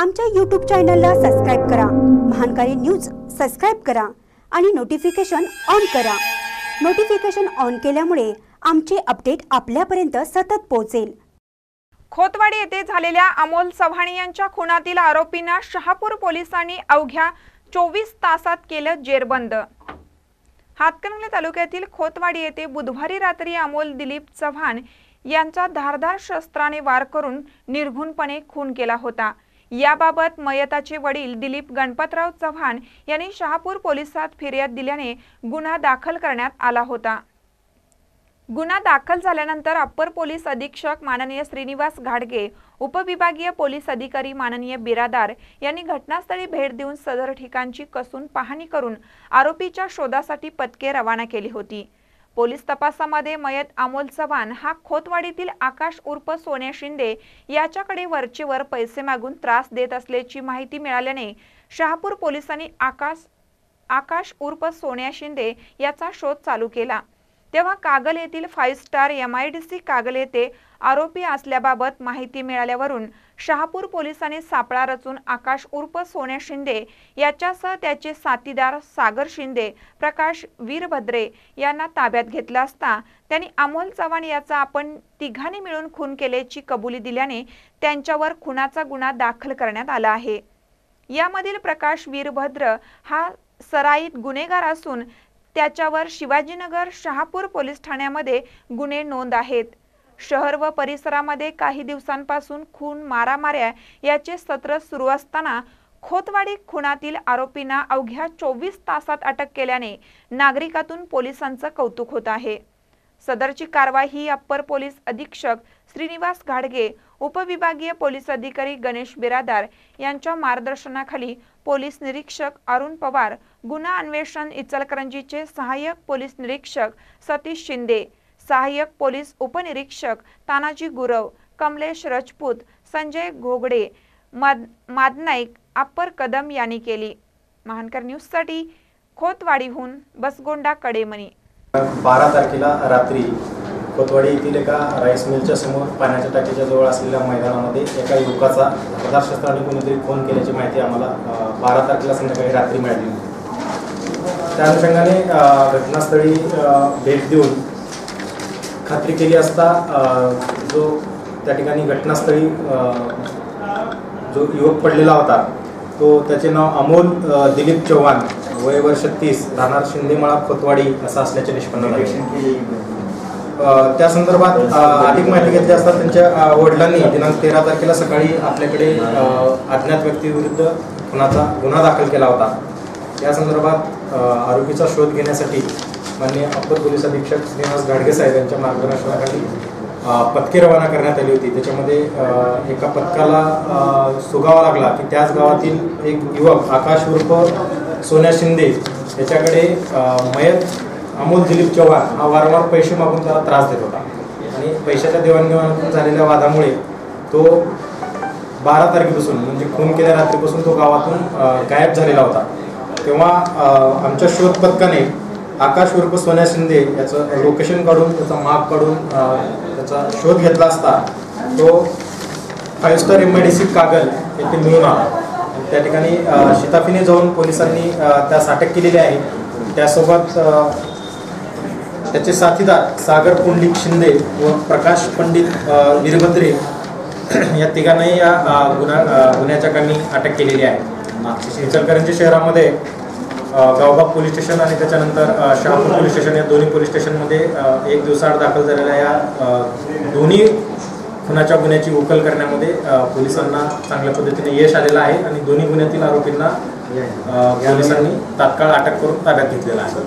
आमच्या यूट्यूब चॅनलला सबस्क्राईब करा. महानकारी न्यूज सबस्क्राईब करा आणि नोटिफिकेशन ऑन करा. नोटिफिकेशन ऑन केल्यामुळे आमचे अपडेट आपल्यापर्यंत सतत पोहोचेल. खोतवाडी येथे झालेल्या अमोल चव्हाणी यांच्या खुनातील आरोपींना शहापूर पोलिसांनी अवघ्या चोवीस तासात केलं जेरबंद. हातकणंगले तालुक्यातील खोतवाडी येथे बुधवारी रात्री अमोल दिलीप चव्हाण यांचा धारदार शस्त्राने वार करून निर्घुणपणे खून केला होता. याबाबत मयताचे वडील दिलीप गणपतराव चव्हाण यांनी शहापूर पोलिसात फिर्याद दिल्याने गुन्हा दाखल करण्यात आला होता. गुन्हा दाखल झाल्यानंतर अप्पर पोलीस अधीक्षक माननीय श्रीनिवास घाडगे उपविभागीय पोलीस अधिकारी माननीय बिरादार यांनी घटनास्थळी भेट देऊन सदर ठिकाणची कसून पाहणी करून आरोपीच्या शोधासाठी पथके रवाना केली होती. पोलीस तपासामध्ये मयत अमोल चव्हाण हा खोतवाडीतील आकाश उर्फ सोन्या शिंदे याच्याकडे वरचेवर पैसे मागून त्रास देत असल्याची माहिती मिळाल्याने शहापूर पोलिसांनी आकाश आकाश उर्फ सोन्या शिंदे याचा शोध चालू केला. तेव्हा कागल येथील five star M I D C Kagal येथे आरोपी असल्याबाबत माहिती मिळाल्यावरून शहापूर पोलिसांनी सापळा रचून आकाश उर्फ सोन्या शिंदे याच्यासह त्याचे साथीदार सागर शिंदे प्रकाश वीरभद्रे यांना ताब्यात घेतलं असता त्यांनी अमोल चव्हाण याचा आपण तिघांनी मिळून खून केल्याची कबुली दिल्याने त्यांच्यावर खुनाचा गुन्हा दाखल करण्यात आला आहे. यामधील प्रकाश वीरभद्र हा सराईत गुन्हेगार असून त्याच्यावर शिवाजीनगर शहापूर पोलीस ठाण्यामध्ये गुन्हे नोंद आहेत. शहर व परिसरामध्ये काही दिवसांपासून खून मारामाऱ्या याचे सत्र सुरू असताना खोतवाडी खुनातील आरोपींना अवघ्या चोवीस तासात अटक केल्याने नागरिकातून पोलिसांचं कौतुक होत आहे. सदरची कारवाई ही अप्पर पोलीस अधीक्षक श्रीनिवास घाडगे उपविभागीय पोलीस अधिकारी गणेश बिरादार यांच्या मार्गदर्शनाखाली पोलीस निरीक्षक अरुण पवार गुन्हा अन्वेषण इचलकरंजीचे सहाय्यक पोलीस निरीक्षक सतीश शिंदे सहाय्यक पोलीस उपनिरीक्षक तानाजी गुरव कमलेश राजपूत संजय घोगडे माद मादनाईक अप्पर कदम यांनी केली. महानकर न्यूजसाठी खोतवाडीहून बसगोंडा कडेमणी. बारा तारखेला रात्री कोतवाडी येथील एका राईस मिलच्या समोर पाण्याच्या टाकीच्या जवळ असलेल्या मैदानामध्ये एका युवकाचा पदार्थशस्त्राने कोणीतरी फोन केल्याची माहिती आम्हाला बारा तारखेला संध्याकाळी रात्री मिळाली. होती त्या अनुषंगाने घटनास्थळी भेट देऊन खात्री केली असता जो त्या ठिकाणी घटनास्थळी जो युवक पडलेला होता तो त्याचे नाव अमोल दिलीप चव्हाण वय वर्ष तीस राहणार शिंदेमाळा खोतवाडी असं असल्याचे निष्पन्न झाले. त्या संदर्भात अधिक माहिती घेतली असता त्यांच्या वडिलांनी दिनांक तेरा तारखेला सकाळी आपल्याकडे अज्ञात व्यक्तीविरुद्ध खुनाचा गुन्हा दाखल केला होता. या संदर्भात आरोपीचा शोध घेण्यासाठी माननीय अप्पर पोलीस अधीक्षक श्रीनिवास घाडगे साहेब यांच्या मार्गदर्शनाखाली पथके रवाना करण्यात आली होती. त्याच्यामध्ये एका पथकाला सुगावा लागला की त्याच गावातील एक युवक आकाश उर्फ सोन्या शिंदे याच्याकडे मयत अमोल दिलीप चव्हाण हा वारंवार पैसे मागून त्याला त्रास देत होता. आणि पैशाच्या देवाणघेवाणातून झालेल्या वादामुळे तो बारा तारखेपासून म्हणजे खून केल्या रात्रीपासून तो गावातून गायब झालेला होता. तेव्हा आमच्या शोध पथकाने आकाश उर्फ सोन्या शिंदे याचं लोकेशन काढून त्याचा माप काढून त्याचा शोध घेतला असता तो five star M I D C Kagal येथे मिळून आला. त्या ठिकाणी शिताफीने जाऊन पोलिसांनी त्यास अटक केलेली आहे. त्यासोबत त्याचे साथीदार सागर पुंडलिक शिंदे व प्रकाश पंडित वीरभद्रे या तिघांनाही या गुन्हा गुन्ह्याच्या कामी अटक केलेली आहे. इचलकरंजी शहरामध्ये गावबाग पोलीस स्टेशन आणि त्याच्यानंतर शहापूर पोलीस स्टेशन या दोन्ही पोलीस स्टेशनमध्ये एक दिवसाआड दाखल झालेल्या या दोन्ही खुनाच्या गुन्ह्याची उकल करण्यामध्ये पोलिसांना चांगल्या पद्धतीने यश आलेलं आहे आणि दोन्ही गुन्ह्यातील आरोपींना पोलिसांनी तात्काळ अटक करून ताब्यात घेतलेला आहे.